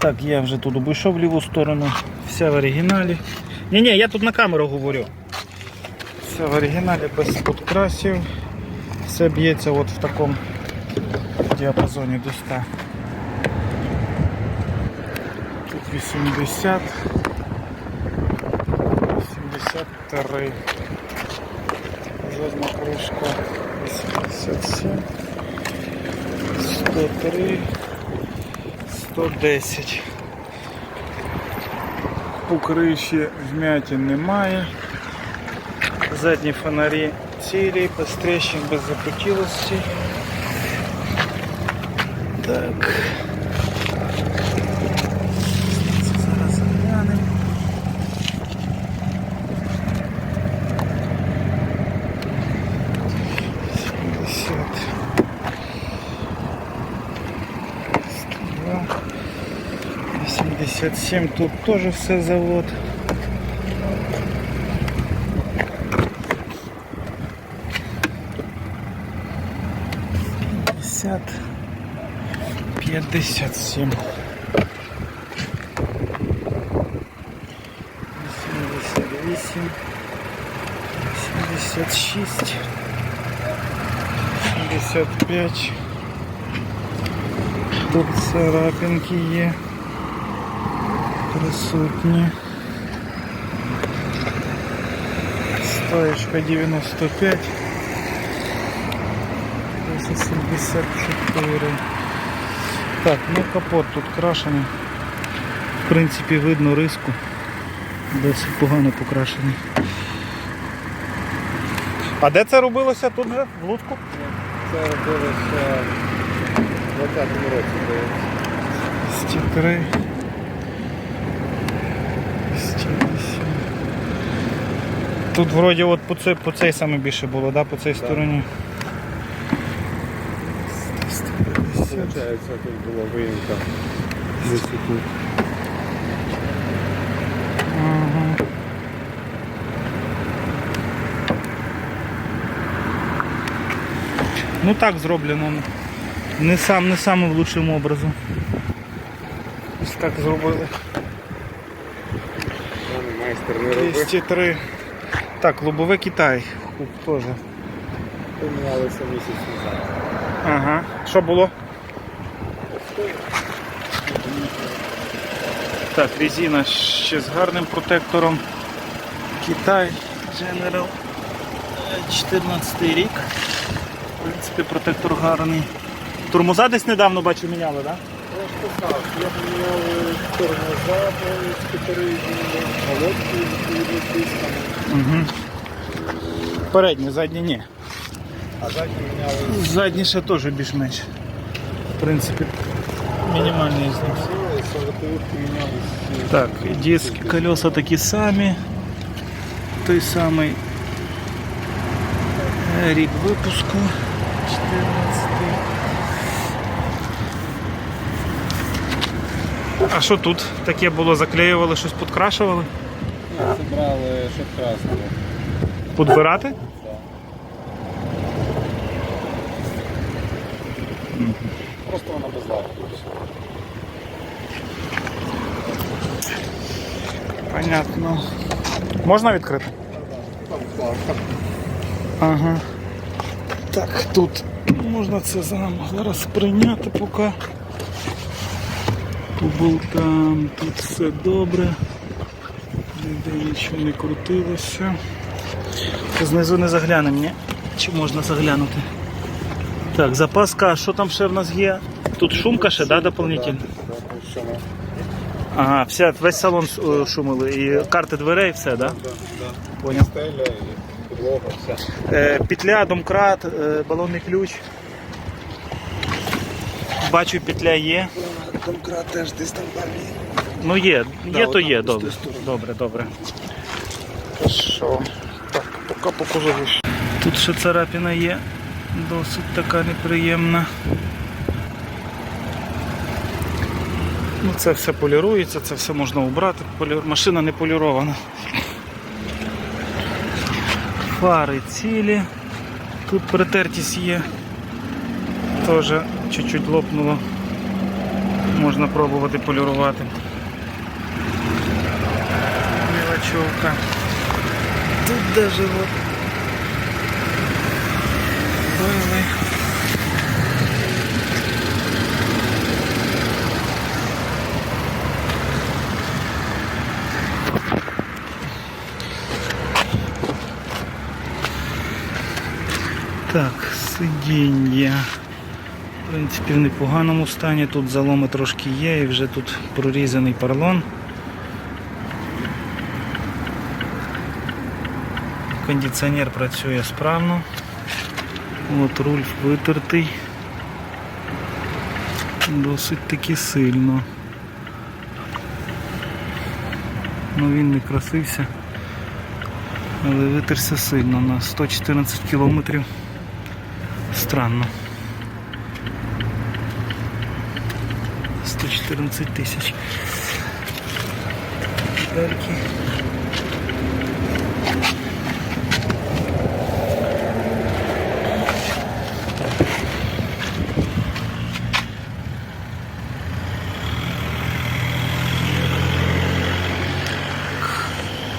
Так, я вже тут обійшов ліву сторону. Все в оригіналі. Ні, ні, я тут на камеру говорю. Все в оригіналі без підкрасів. Все б'ється от в такому діапазоні до 100. Тут 80. 73. Жодна кружка 87. 103. 110. По криші вмятин немає. Задні фонарі цілі, без без запотілості. Так. 87 тут тоже все завод. Пятьдесят. Пятьдесят семь. Восемьдесят восемь. Семьдесят шесть. Семьдесят пять. Тут царапинки є. Присутні. Стоечка 95. 74. Так, ну капот тут крашений. В принципі, видно риску. Досить погано покрашений. А де це робилося тут же? В Луцьку? Це робилося в 20-му році, здається. 203. 208. Тут вроді от по цей, по цей саме більше було, да? по цій стороні. 150. Получається, тут була виїмка. Ага. Ну так зроблено. Не сам, не самим лучшим образом. Ось так зробили. Майстер не робив. 203. Так, лобове Китай. Теж. Помінялися місяць назад. Ага. Що було? Так, резина ще з гарним протектором. Китай General 14 рік. В принципі, протектор гарний. Тормоза десь недавно бачу міняли, так? Ж писав, я поміняв тормоза, скутери, головки, відповідно, тисками. Угу. Передні, задні ні. А задні міняли Задні ще теж більш-менш. В принципі, мінімальний знос. сили, солотовідки мінялись. Так, диски, колеса такі самі. Той самий е, рік випуску. 14. А що тут таке було? Заклеювали, щось підкрашували? Це брали, щоб красно. Подбирати? Просто вона без лаку. Понятно. Можна відкрити? Ага. Так, тут можна це за- зараз прийняти поки. По болтам тут все добре. Ніде нічого не крутилося. Знизу не заглянемо, ні? Чи можна заглянути? Так, запаска, а що там ще в нас є? Тут шумка ще, да, дополнительно? Ага, вся, весь салон е, шумили. І карти дверей, все, да? Поняв. Стеля і підлога, все. Е, петля, домкрат, е, балонний ключ. Бачу, петля є. Домкрат теж десь там далі. Ну є, є, то є, добре. Добре, добре. Що? Так, поки покажу. Тут ще царапина є. Досить така неприємна. Ну, це все полірується, це все можна убрати. Машина не полірована. Фари цілі. Тут притертість є. Теж чуть-чуть лопнуло. Можна пробувати полірувати. Мілочовка. Тут даже вот были. Так, сидіння. В принципі, в непоганому стані. Тут заломи трошки є і вже тут прорізаний парлон. Кондиціонер працює справно. От руль витертий. Досить таки сильно. Ну він не красився, але витерся сильно на 114 кілометрів. Странно. 114 тисяч. Дальки.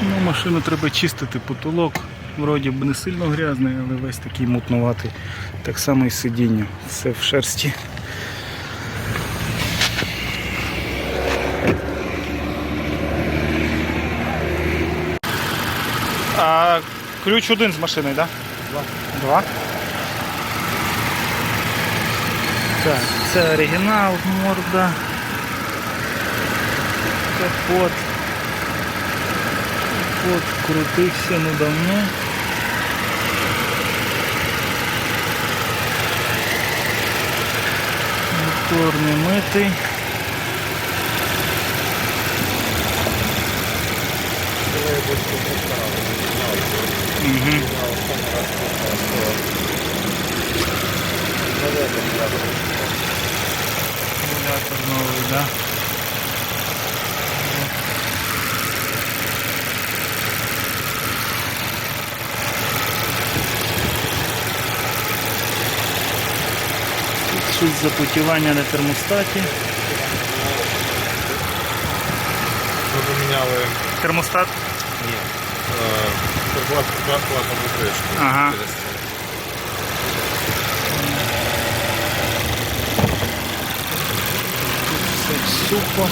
Ну, машину треба чистити, потолок. Вроді б не сильно грязний, але весь такий мутнуватий. Так само і сидіння. Все в шерсті. А ключ один з машини, так? Да? Два. Два. Так, це оригінал, морда. Капот. Капот крутився недавно. Мотор не митий. Угу. Аккумулятор новий, да? Тут запотівання на термостаті. Ми поміняли Термостат? ні, клапану кришку. Ага. через це. Тут все сухо.